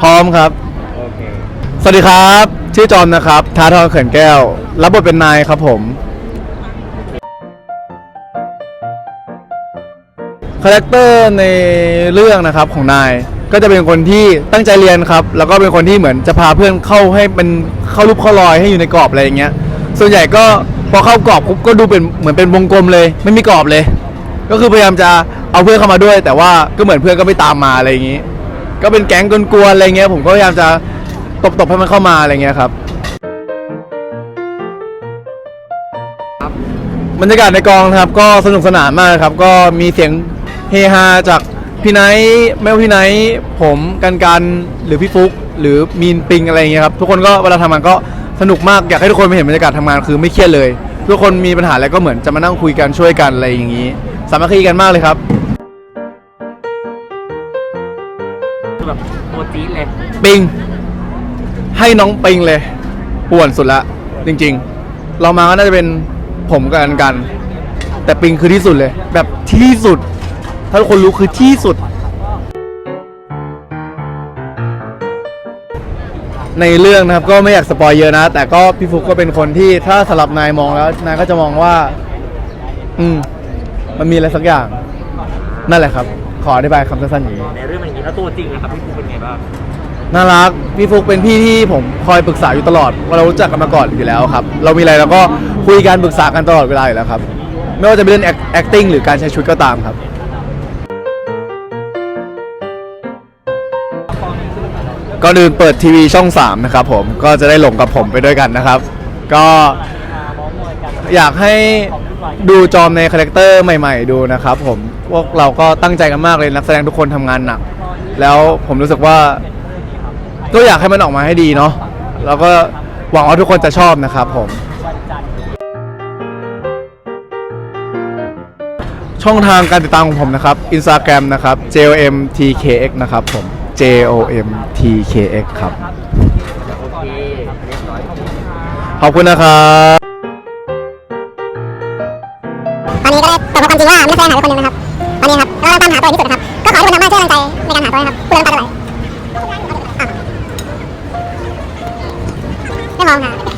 พร้อมครับ โอเค สวัสดีครับ ชื่อจอมนะครับท้าทรเขินแก้ว รับบทเป็นนายครับผม คาแรคเตอร์ในเรื่องนะครับของนาย ก็จะเป็นคนที่ตั้งใจเรียนครับ แล้วก็เป็นคนที่เหมือนจะพาเพื่อนเข้าให้เป็นเข้ารูปเข้ารอยให้อยู่ในกรอบอะไรอย่างเงี้ย ส่วนใหญ่ก็พอเข้ากรอบปุ๊บก็ดูเป็นเหมือนเป็นวงกลมเลย ไม่มีกรอบเลย ก็คือพยายามจะเอาเพื่อนเข้ามาด้วย แต่ว่าก็เหมือนเพื่อนก็ไม่ตามมาอะไรอย่างงี้ ก็เป็นแก๊งกวนๆอะไรเงี้ยผมก็พยายามจะตบๆให้มันเข้ามาอะไรเงี้ยครับบรรยากาศในกองนะครับก็สนุกสนานมากครับ ก็มีเสียงเฮฮาจากพี่ไนท์ไม่ว่าพี่ไนท์ผมกันกันหรือพี่ฟุกหรือมีนปิงอะไรอย่างเงี้ยครับทุกคนก็เวลาทำงานก็สนุกมากอยากให้ทุกคนไปเห็นบรรยากาศทำงานคือไม่เครียดเลย ทุกคนมีปัญหาอะไรก็เหมือนจะมานั่งคุยกันช่วยกันอะไรอย่างงี้ สามัคคีกันมากเลยครับ คือแบบตัวจี๊ดเลยปิง ให้น้องปิงเลย ป่วนสุดละ จริง ๆ เรามาก็น่าจะเป็นผมกับกันกัน แต่ปิงคือที่สุดเลย แบบที่สุด ถ้าทุกคนรู้คือที่สุด ในเรื่องนะครับก็ไม่อยากสปอยเยอะนะ แต่ก็พี่ฟุกก็เป็นคนที่ถ้าสำหรับนายมองแล้วนายก็จะมองว่า อืม มันมีอะไรสักอย่าง นั่นแหละครับ ออธิบายคำสั้นๆอย่างนี้ ในเรื่องมันอย่างนี้แล้วตัวจริงนะครับพี่ปูเป็นไงบ้าง น่ารัก พี่ฟุกเป็นพี่ที่ผมคอยปรึกษาอยู่ตลอดเรารู้จักกันมาก่อนอยู่แล้วครับ เรามีอะไรเราก็คุยกันปรึกษากันตลอดเวลาอยู่แล้วครับ ไม่ว่าจะเป็นเรื่อง act- acting หรือการใช้ชุดก็ตามครับ ก่อนอื่นเปิดทีวีช่อง 3 นะครับผม ก็จะได้หลงกับผมไปด้วยกันนะครับ ก็อยากให้ ดูจอมในคาแรคเตอร์ใหม่ ๆ ดูนะครับผมพวกเราก็ตั้งใจกันมากเลยนักแสดงทุกคนทำงานหนัก แล้วผมรู้สึกว่า ก็อยากให้มันออกมาให้ดีเนาะแล้วก็หวังว่าทุกคนจะชอบนะครับผมช่องทางการติดตามของผมนะครับ Instagram นะครับ jomtkx นะครับผม jomtkx ครับ ขอบคุณนะครับ อนนี้ก็ได้ตอบความจริงว่ามีนักแสดหายไปคนหนึ่งนะครับตอนนี้ครับเราตามหาตัวที่สุดนะครับ ก็ขอให้คนทั้งบ้านช่วยกำลังใจในการหาตัวนะครับเพื่อนตาไหลไม่มองหา